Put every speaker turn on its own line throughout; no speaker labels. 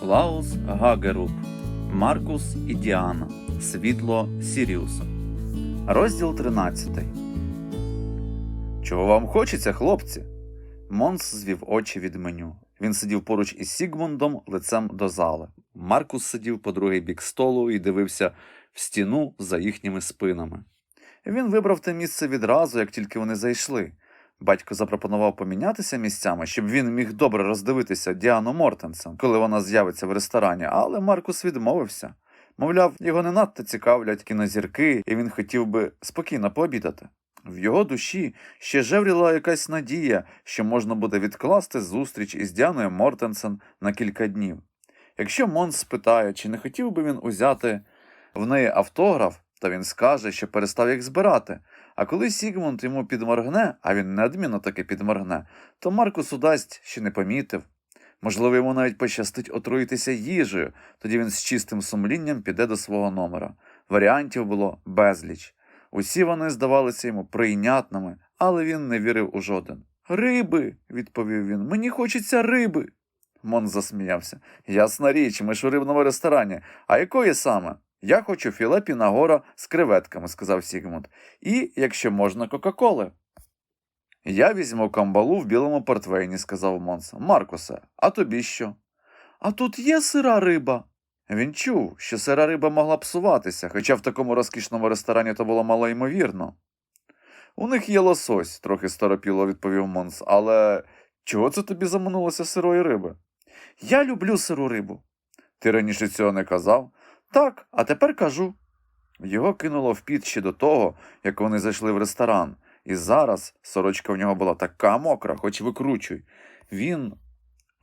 Клаус Гагеруп, Маркус і Діана. Світло Сіріуса. Розділ 13. Чого вам хочеться, хлопці? Монс звів очі від меню. Він сидів поруч із Сігмундом лицем до зали. Маркус сидів по другий бік столу і дивився в стіну за їхніми спинами. Він вибрав те місце відразу, як тільки вони зайшли. Батько запропонував помінятися місцями, щоб він міг добре роздивитися Діану Мортенсен, коли вона з'явиться в ресторані, але Маркус відмовився. Мовляв, його не надто цікавлять кінозірки, і він хотів би спокійно пообідати. В його душі ще жевріла якась надія, що можна буде відкласти зустріч із Діаною Мортенсен на кілька днів. Якщо Монс спитає, чи не хотів би він узяти в неї автограф, то він скаже, що перестав їх збирати. А коли Сігмунд йому підморгне, а він неодмінно таки підморгне, то Маркус удасть, що не помітив. Можливо, йому навіть пощастить отруїтися їжею, тоді він з чистим сумлінням піде до свого номера. Варіантів було безліч. Усі вони здавалися йому прийнятними, але він не вірив у жоден. Риби, відповів він, мені хочеться риби. Мон засміявся. Ясна річ, ми ж у рибному ресторані. А якої саме? Я хочу філе пінагора з креветками, сказав Сігмунд. І, якщо можна, Кока-Коли. Я візьму камбалу в білому портвейні, сказав Монс. Маркусе, а тобі що? А тут є сира риба. Він чув, що сира риба могла псуватися, хоча в такому розкішному ресторані то було мало ймовірно. У них є лосось, трохи старопіло відповів Монс, але чого це тобі заманулося сирої риби? Я люблю сиру рибу. Ти раніше цього не казав? Так, а тепер кажу. Його кинуло в піт ще до того, як вони зайшли в ресторан, і зараз сорочка в нього була така мокра, хоч викручуй. Він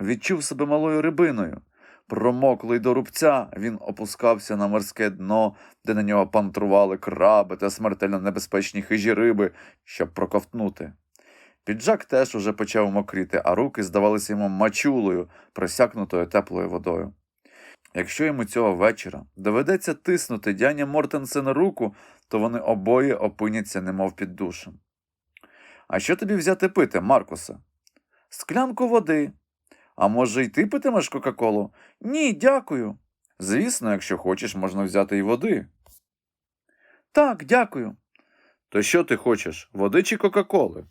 відчув себе малою рибиною. Промоклий до рубця, він опускався на морське дно, де на нього пантрували краби та смертельно небезпечні хижі риби, щоб проковтнути. Піджак теж уже почав мокріти, а руки здавалися йому мачулою, просякнутою теплою водою. Якщо йому цього вечора доведеться тиснути дяня Мортенсен руку, то вони обоє опиняться немов під душем. А що тобі взяти пити, Маркусе? Склянку води. А може, й ти питимеш Кока-Колу? Ні, дякую. Звісно, якщо хочеш, можна взяти й води. Так, дякую. То що ти хочеш, води чи Кока-Коли?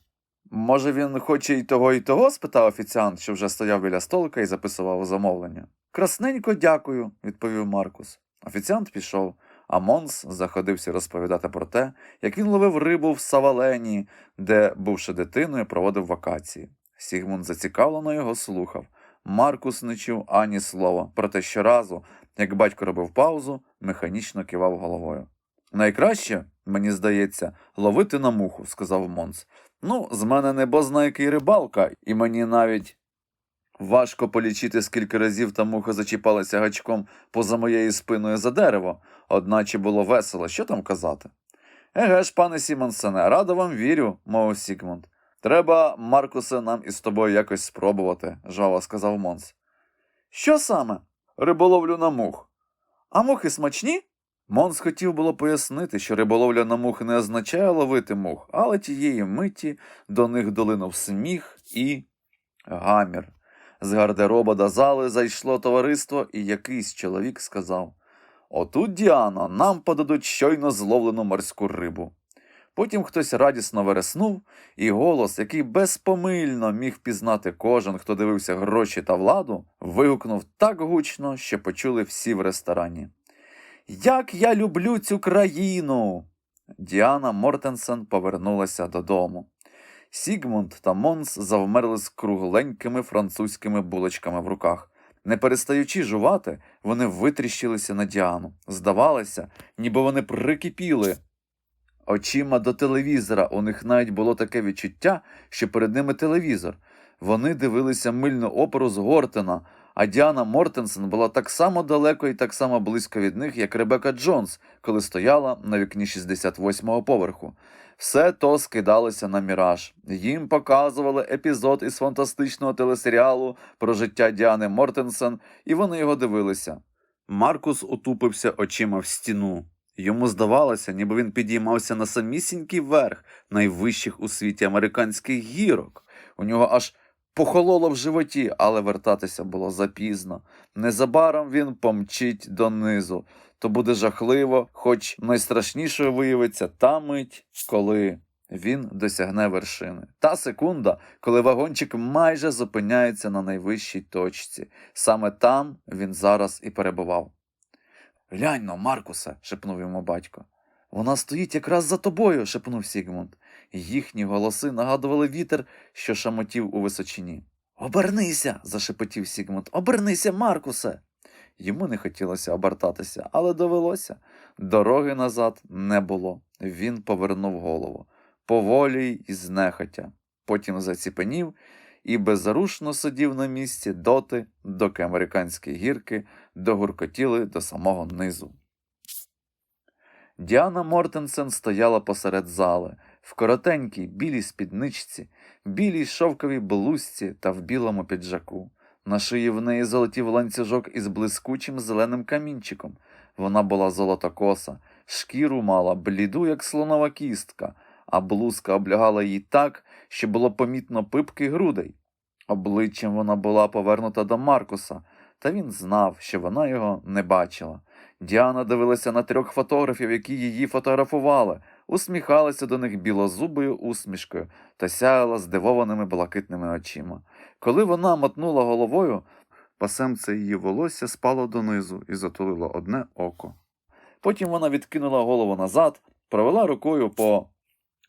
Може, він хоче й того, і того? спитав офіціант, що вже стояв біля столика і записував замовлення. Красненько дякую, відповів Маркус. Офіціант пішов, а Монс заходився розповідати про те, як він ловив рибу в Савалені, де, бувши дитиною, проводив вакації. Сігмунд зацікавлено його слухав. Маркус не чув ані слова, проте щоразу, як батько робив паузу, механічно кивав головою. Найкраще, мені здається, ловити на муху, сказав Монс. Ну, з мене небозна який рибалка, і мені навіть важко полічити, скільки разів та муха зачіпалася гачком поза моєю спиною за дерево, одначе було весело, що там казати. Еге ж, пане Сімонсене, радо вам вірю, мовив Сігмунд. Треба, Маркусе, нам із тобою якось спробувати, жваво сказав Монс. Що саме? Риболовлю на мух. А мухи смачні? Монс хотів було пояснити, що риболовля на мух не означає ловити мух, але тієї миті до них долинув сміх і гамір. З гардероба до зали зайшло товариство, і якийсь чоловік сказав Отут, Діана, нам подадуть щойно зловлену морську рибу. Потім хтось радісно вереснув, і голос, який безпомильно міг пізнати кожен, хто дивився гроші та владу, вигукнув так гучно, що почули всі в ресторані. Як я люблю цю країну. Діана Мортенсен повернулася додому. Сігмунд та Монс завмерли з кругленькими французькими булочками в руках. Не перестаючи жувати, вони витріщилися на Діану. Здавалося, ніби вони прикипіли. Очима до телевізора у них навіть було таке відчуття, що перед ними телевізор. Вони дивилися мильну оперу з Гортена, а Діана Мортенсен була так само далеко і так само близько від них, як Ребека Джонс, коли стояла на вікні 68-го поверху. Все то скидалося на міраж. Їм показували епізод із фантастичного телесеріалу про життя Діани Мортенсен, і вони його дивилися. Маркус утупився очима в стіну. Йому здавалося, ніби він підіймався на самісінький верх найвищих у світі американських гірок. У нього аж Похололо в животі, але вертатися було запізно. Незабаром він помчить донизу. То буде жахливо, хоч найстрашнішою виявиться та мить, коли він досягне вершини. Та секунда, коли вагончик майже зупиняється на найвищій точці. Саме там він зараз і перебував. Глянь но, Маркусе, шепнув йому батько. Вона стоїть якраз за тобою, шепнув Сігмунд. Їхні голоси нагадували вітер, що шамотів у височині. Обернися. зашепотів Сігмунд. Обернися, Маркусе. Йому не хотілося обертатися, але довелося. Дороги назад не було. Він повернув голову. Поволі й знехотя. Потім заціпенів і беззарушно сидів на місці доти, доки американські гірки догуркотіли до самого низу. Діана Мортенсен стояла посеред зали, в коротенькій білій спідничці, білій шовковій блузці та в білому піджаку. На шиї в неї золотів ланцюжок із блискучим зеленим камінчиком. Вона була золотокоса, шкіру мала бліду, як слонова кістка, а блузка облягала її так, що було помітно пипки грудей. Обличчям вона була повернута до Маркуса, та він знав, що вона його не бачила. Діана дивилася на трьох фотографів, які її фотографували, усміхалася до них білозубою усмішкою та сяяла здивованими блакитними очима. Коли вона мотнула головою, пасемце її волосся спало донизу і затулило одне око. Потім вона відкинула голову назад, провела рукою по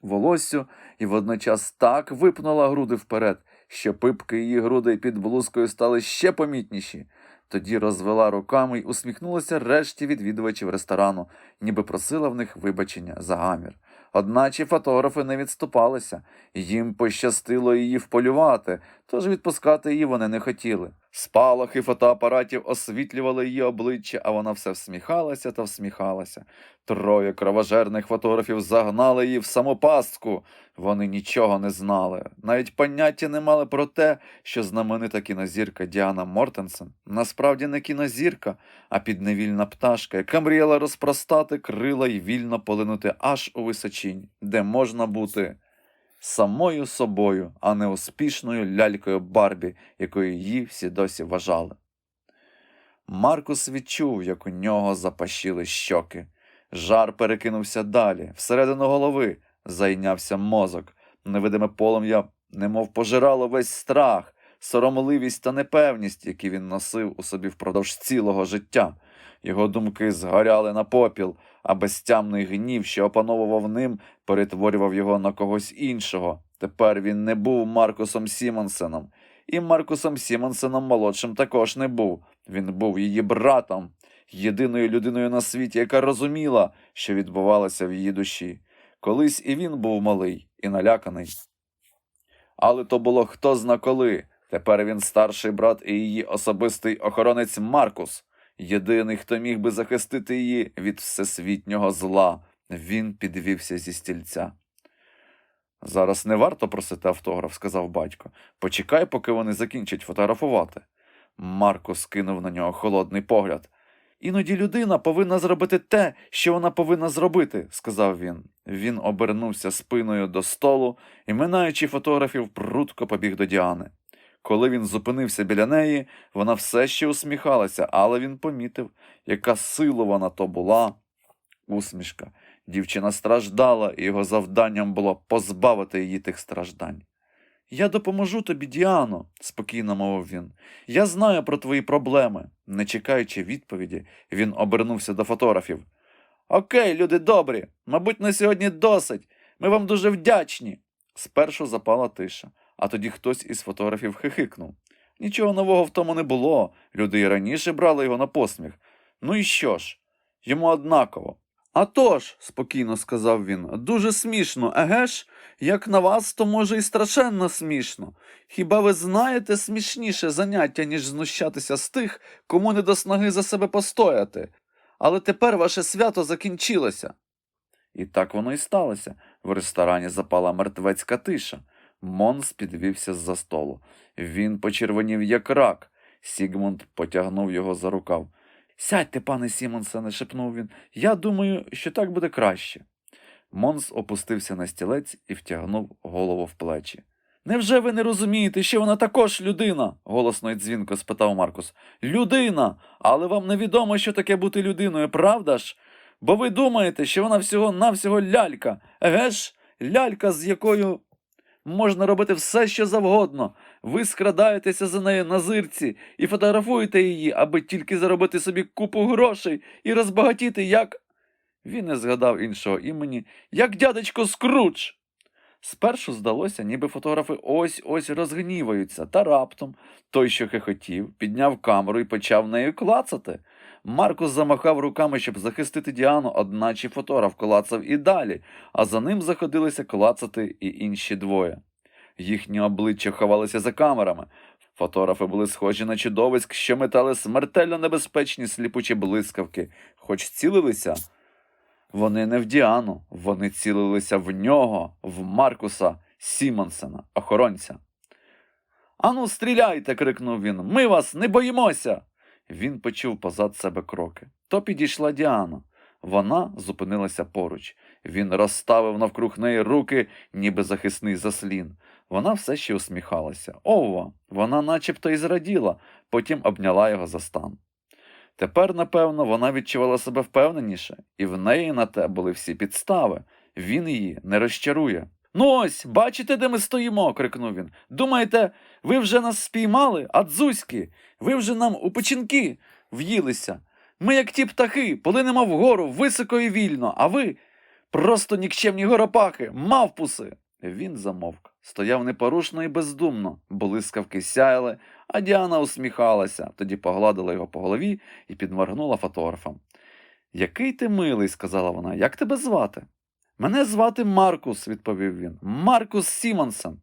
волоссю і водночас так випнула груди вперед, що пипки її грудей під блузкою стали ще помітніші. Тоді розвела руками й усміхнулася решті відвідувачів ресторану, ніби просила в них вибачення за гамір. Одначе фотографи не відступалися, їм пощастило її вполювати, тож відпускати її вони не хотіли. Спалахи фотоапаратів освітлювали її обличчя, а вона все всміхалася та всміхалася. Троє кровожерних фотографів загнали її в саму пастку. Вони нічого не знали, навіть поняття не мали про те, що знаменита кінозірка Діана Мортенсен насправді не кінозірка, а підневільна пташка, яка мріяла розпростати крила й вільно полинути аж у височінь, де можна бути самою собою, а не успішною лялькою Барбі, якою її всі досі вважали. Маркус відчув, як у нього запашіли щоки. Жар перекинувся далі, всередину голови зайнявся мозок. Невидиме полум'я немов пожирало весь страх, соромливість та непевність, які він носив у собі впродовж цілого життя. Його думки згоряли на попіл, а безтямний гнів, що опановував ним, перетворював його на когось іншого. Тепер він не був Маркусом Сімонсеном, і Маркусом Сімонсеном молодшим також не був. Він був її братом, єдиною людиною на світі, яка розуміла, що відбувалося в її душі. Колись і він був малий і наляканий. Але то було хто зна коли. Тепер він старший брат і її особистий охоронець Маркус, єдиний, хто міг би захистити її від всесвітнього зла. Він підвівся зі стільця. Зараз не варто просити автограф, сказав батько. Почекай, поки вони закінчать фотографувати. Маркус кинув на нього холодний погляд. Іноді людина повинна зробити те, що вона повинна зробити, сказав він. Він обернувся спиною до столу і, минаючи фотографів, прутко побіг до Діани. Коли він зупинився біля неї, вона все ще усміхалася, але він помітив, яка силована то була усмішка. Дівчина страждала, і його завданням було позбавити її тих страждань. Я допоможу тобі, Діано, спокійно мовив він. Я знаю про твої проблеми. Не чекаючи відповіді, він обернувся до фотографів. Окей, люди добрі, мабуть, на сьогодні досить. Ми вам дуже вдячні. Спершу запала тиша, а тоді хтось із фотографів хихикнув. Нічого нового в тому не було. Люди і раніше брали його на посміх. Ну і що ж? Йому однаково. «А тож», – спокійно сказав він, дуже смішно, еге ж? Як на вас, то може і страшенно смішно. Хіба ви знаєте смішніше заняття, ніж знущатися з тих, кому не до снаги за себе постояти? Але тепер ваше свято закінчилося. І так воно і сталося. В ресторані запала мертвецька тиша. Монс підвівся з-за столу. Він почервонів, як рак. Сігмунд потягнув його за рукав. Сядьте, пане Сімонсене, шепнув він. Я думаю, що так буде краще. Монс опустився на стілець і втягнув голову в плечі. Невже ви не розумієте, що вона також людина? голосно і дзвінко спитав Маркус. Людина. Але вам невідомо, що таке бути людиною, правда ж? Бо ви думаєте, що вона всього-навсього лялька. Еге ж, лялька, з якою можна робити все, що завгодно. Ви скрадаєтеся за нею на зирці і фотографуєте її, аби тільки заробити собі купу грошей і розбагатіти, як. Він не згадав іншого імені, як дядечко Скрудж. Спершу здалося, ніби фотографи ось ось розгніваються, та раптом той, що хихотів, підняв камеру і почав нею клацати. Маркус замахав руками, щоб захистити Діану, одначе фотограф клацав і далі, а за ним заходилися клацати і інші двоє. Їхні обличчя ховалися за камерами. Фотографи були схожі на чудовиськ, що метали смертельно небезпечні сліпучі блискавки, хоч цілилися. Вони не в Діану, вони цілилися в нього, в Маркуса Сімонсена, охоронця. Ану, стріляйте. крикнув він. Ми вас не боїмося. Він почув позад себе кроки. То підійшла Діана. Вона зупинилася поруч. Він розставив навкруг неї руки, ніби захисний заслін. Вона все ще усміхалася. Ова, вона начебто і зраділа, потім обняла його за стан. Тепер, напевно, вона відчувала себе впевненіше, і в неї на те були всі підстави. Він її не розчарує. Ну ось, бачите, де ми стоїмо? крикнув він. Думаєте, ви вже нас спіймали, адзуськи? Ви вже нам у печінки в'їлися. Ми, як ті птахи, полинемо вгору високо і вільно, а ви просто нікчемні горопахи, мавпуси. Він замовк, стояв непорушно і бездумно, блискавки сяяли, а Діана усміхалася, тоді погладила його по голові і підморгнула фотографом. Який ти милий, сказала вона, як тебе звати? Мене звати Маркус, відповів він. Маркус Сімонсен.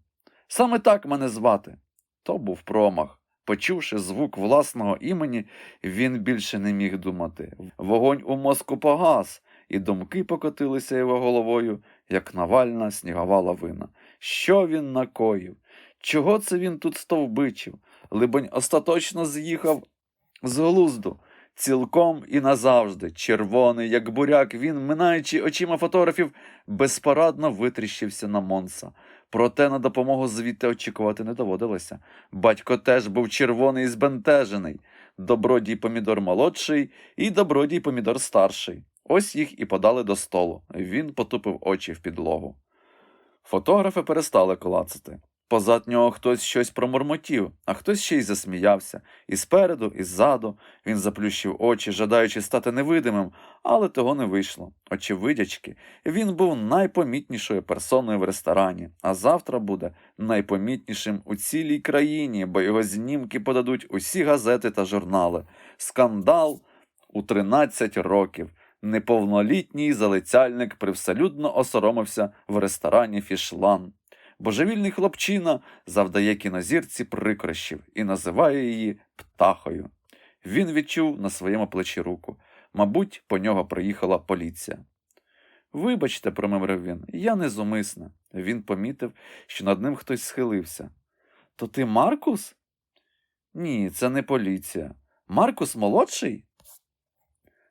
Саме так мене звати. То був промах. Почувши звук власного імені, він більше не міг думати. Вогонь у мозку погас, і думки покотилися його головою, як навальна снігова лавина. Що він накоїв? Чого це він тут стовбичив? Либонь, остаточно з'їхав з глузду. Цілком і назавжди, червоний, як буряк, він, минаючи очима фотографів, безпорадно витріщився на Монса. Проте на допомогу звідти очікувати не доводилося. Батько теж був червоний і збентежений. Добродій помідор молодший і добродій помідор старший. Ось їх і подали до столу. Він потупив очі в підлогу. Фотографи перестали клацати. Позад нього хтось щось промурмотів, а хтось ще й засміявся. І спереду, і ззаду він заплющив очі, жадаючи стати невидимим, але того не вийшло. Очевидячки, він був найпомітнішою персоною в ресторані, а завтра буде найпомітнішим у цілій країні, бо його знімки подадуть усі газети та журнали. Скандал у 13 років. Неповнолітній залицяльник привселюдно осоромився в ресторані Фішлан. Божевільний хлопчина завдає кінозірці прикрощів і називає її птахою. Він відчув на своєму плечі руку. Мабуть, по нього приїхала поліція. Вибачте, промимрив він, я не зумисне. Він помітив, що над ним хтось схилився. То ти Маркус? Ні, це не поліція. Маркус молодший?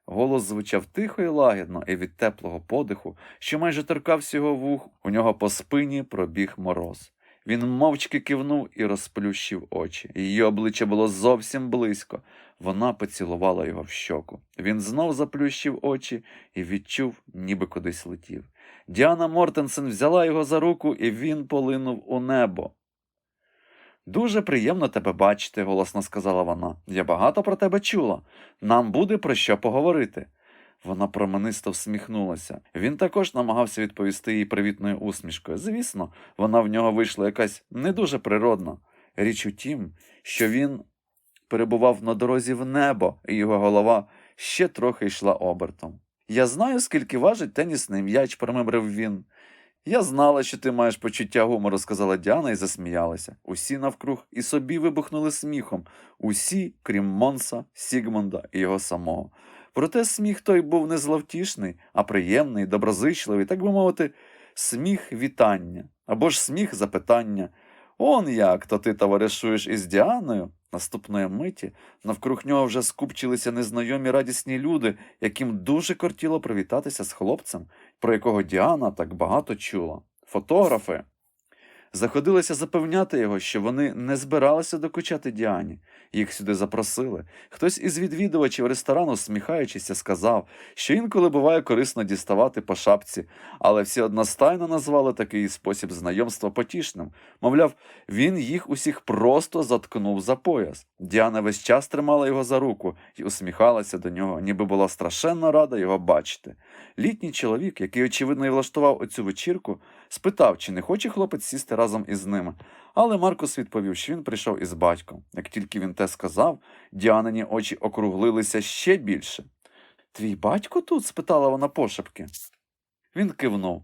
Голос звучав тихо і лагідно, і від теплого подиху, що майже торкався його вух, у нього по спині пробіг мороз. Він мовчки кивнув і розплющив очі. Її обличчя було зовсім близько. Вона поцілувала його в щоку. Він знов заплющив очі і відчув, ніби кудись летів. Діана Мортенсен взяла його за руку, і він полинув у небо. Дуже приємно тебе бачити, голосно сказала вона. Я багато про тебе чула. Нам буде про що поговорити. Вона променисто всміхнулася. Він також намагався відповісти їй привітною усмішкою. Звісно, вона в нього вийшла якась не дуже природна. Річ у тім, що він перебував на дорозі в небо, і його голова ще трохи йшла обертом. Я знаю, скільки важить тенісний м'яч, промимрив він. Я знала, що ти маєш почуття гумору, сказала Діана і засміялася. Усі навкруг і собі вибухнули сміхом, усі, крім Монса, Сігмунда і його самого. Проте сміх той був не зловтішний, а приємний, доброзичливий, так би мовити, сміх вітання або ж сміх запитання. Он як то ти товаришуєш із Діаною? Наступної миті навкруг нього вже скупчилися незнайомі радісні люди, яким дуже кортіло привітатися з хлопцем, про якого Діана так багато чула. Фотографи Заходилися запевняти його, що вони не збиралися докучати Діані. Їх сюди запросили. Хтось із відвідувачів ресторану, сміхаючися, сказав, що інколи буває корисно діставати по шапці, але всі одностайно назвали такий спосіб знайомства потішним. Мовляв, він їх усіх просто заткнув за пояс. Діана весь час тримала його за руку і усміхалася до нього, ніби була страшенно рада його бачити. Літній чоловік, який, очевидно, і влаштував оцю вечірку, спитав, чи не хоче хлопець сісти разом із ними. Але Маркус відповів, що він прийшов із батьком. Як тільки він те сказав, Діанині очі округлилися ще більше. Твій батько тут? спитала вона пошепки. Він кивнув.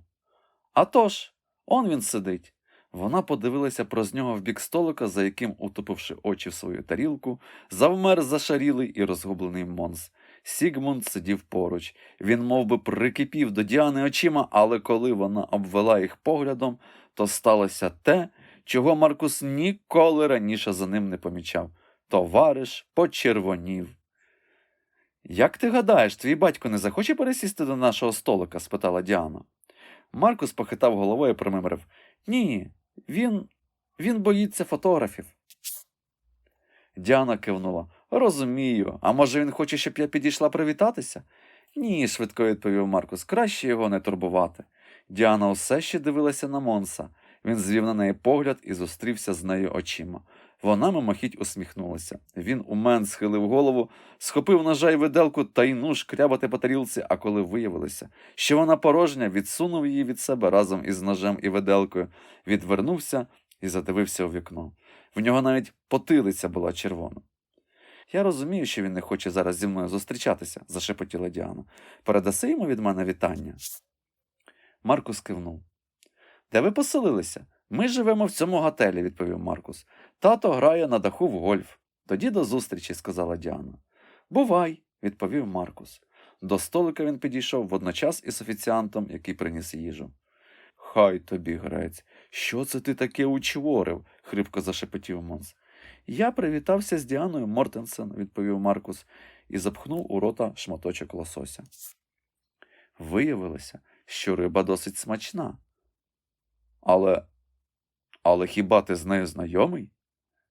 «А тож, он він сидить. Вона подивилася проз нього в бік столика, за яким, утопивши очі в свою тарілку, завмер зашарілий і розгублений Монс. Сігмунд сидів поруч. Він мов би, прикипів до Діани очима, але коли вона обвела їх поглядом, то сталося те, чого Маркус ніколи раніше за ним не помічав. Товариш почервонів. Як ти гадаєш, твій батько не захоче пересісти до нашого столика? спитала Діана. Маркус похитав головою і промимрив. Ні, він. він боїться фотографів. Діана кивнула. Розумію. А може він хоче, щоб я підійшла привітатися? Ні, швидко відповів Маркус. Краще його не турбувати. Діана усе ще дивилася на Монса. Він звів на неї погляд і зустрівся з нею очима. Вона мимохідь усміхнулася. Він умен схилив голову, схопив ножа й виделку та й ну шкрябати по тарілці, а коли виявилося, що вона порожня, відсунув її від себе разом із ножем і виделкою, відвернувся і задивився у вікно. В нього навіть потилиця була червона. Я розумію, що він не хоче зараз зі мною зустрічатися, зашепотіла Діана. Передаси йому від мене вітання. Маркус кивнув. Де ви поселилися? Ми живемо в цьому готелі, відповів Маркус. Тато грає на даху в гольф. Тоді до зустрічі, сказала Діана. Бувай, відповів Маркус. До столика він підійшов водночас із офіціантом, який приніс їжу. Хай тобі, грець, що це ти таке учворив? хрипко зашепотів Монс. Я привітався з Діаною Мортенсен, відповів Маркус, і запхнув у рота шматочок лосося. Виявилося, що риба досить смачна. Але. Але хіба ти з нею знайомий?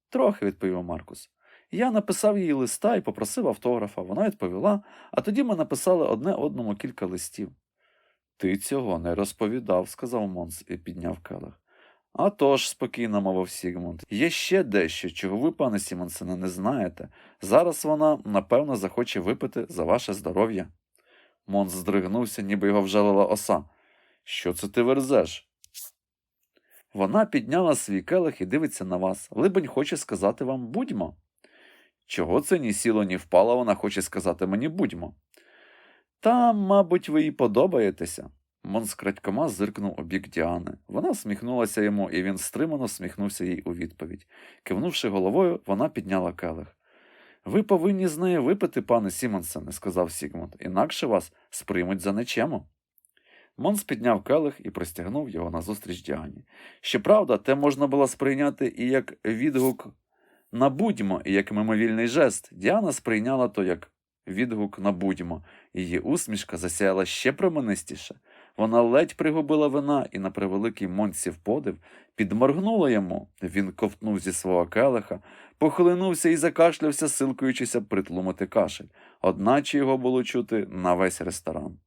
Трохи, відповів Маркус. Я написав їй листа і попросив автографа. Вона відповіла, а тоді ми написали одне одному кілька листів. Ти цього не розповідав, сказав Монс і підняв келих. «А тож», – спокійно мовив Сігмунд, є ще дещо, чого ви, пане Сімонсене, не знаєте. Зараз вона, напевно, захоче випити за ваше здоров'я. Монс здригнувся, ніби його вжалила оса. Що це ти верзеш? Вона підняла свій келих і дивиться на вас. Либонь хоче сказати вам будьмо. Чого це ні сіло, ні впало, вона хоче сказати мені будьмо. Та, мабуть, ви їй подобаєтеся. Монс крадькома зиркнув у бік Діани. Вона всміхнулася йому, і він стримано всміхнувся їй у відповідь. Кивнувши головою, вона підняла келих. Ви повинні з нею випити, пане Сімонсене, сказав Сігмунд, інакше вас сприймуть за нечему. Монс підняв келих і простягнув його назустріч Діані. Щоправда, те можна було сприйняти і як відгук на будьмо, і як мимовільний жест. Діана сприйняла то як відгук на будьмо. Її усмішка засяяла ще променистіше. Вона ледь пригубила вина і, на превеликий Монсів подив, підморгнула йому. Він ковтнув зі свого келиха, похлинувся і закашлявся, силкуючися притлумити кашель, одначе його було чути на весь ресторан.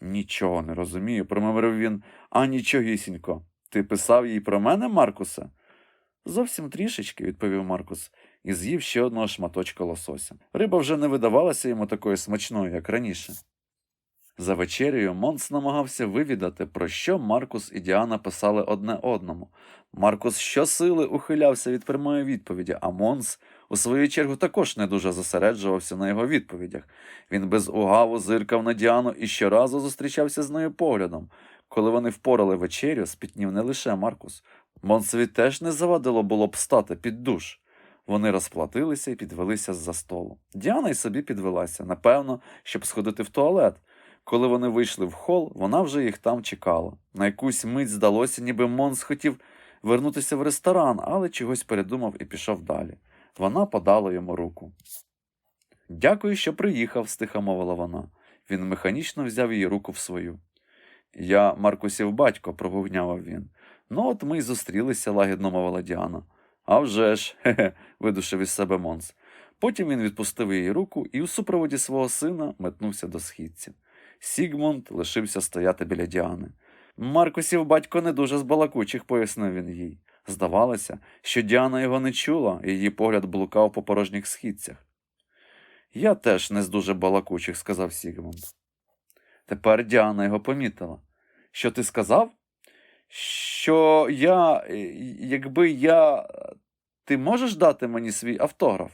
Нічого не розумію, промовив він, а нічогісінько. Ти писав їй про мене, Маркусе? Зовсім трішечки, відповів Маркус, і з'їв ще одного шматочка лосося. Риба вже не видавалася йому такою смачною, як раніше. За вечерею Монс намагався вивідати, про що Маркус і Діана писали одне одному. Маркус щосили ухилявся від прямої відповіді, а Монс, у свою чергу, також не дуже зосереджувався на його відповідях. Він без угаву зиркав на Діану і щоразу зустрічався з нею поглядом. Коли вони впорали вечерю, спітнів не лише Маркус. Монсові теж не завадило було б стати під душ. Вони розплатилися і підвелися з-за столу. Діана й собі підвелася, напевно, щоб сходити в туалет. Коли вони вийшли в хол, вона вже їх там чекала. На якусь мить здалося, ніби Монс хотів вернутися в ресторан, але чогось передумав і пішов далі. Вона подала йому руку. Дякую, що приїхав, стиха мовила вона. Він механічно взяв її руку в свою. Я Маркусів батько, прогугнявав він. Ну, от ми й зустрілися, лагідно мовила Діана. «А вже ж, хе-хе, видушив із себе Монс. Потім він відпустив її руку і у супроводі свого сина метнувся до східців. Сігмунд лишився стояти біля Діани. Маркусів батько не дуже з балакучих, пояснив він їй. Здавалося, що Діана його не чула, і її погляд блукав по порожніх східцях. Я теж не з дуже балакучих, сказав Сігмунд. Тепер Діана його помітила. Що ти сказав? Що я, якби я. Ти можеш дати мені свій автограф?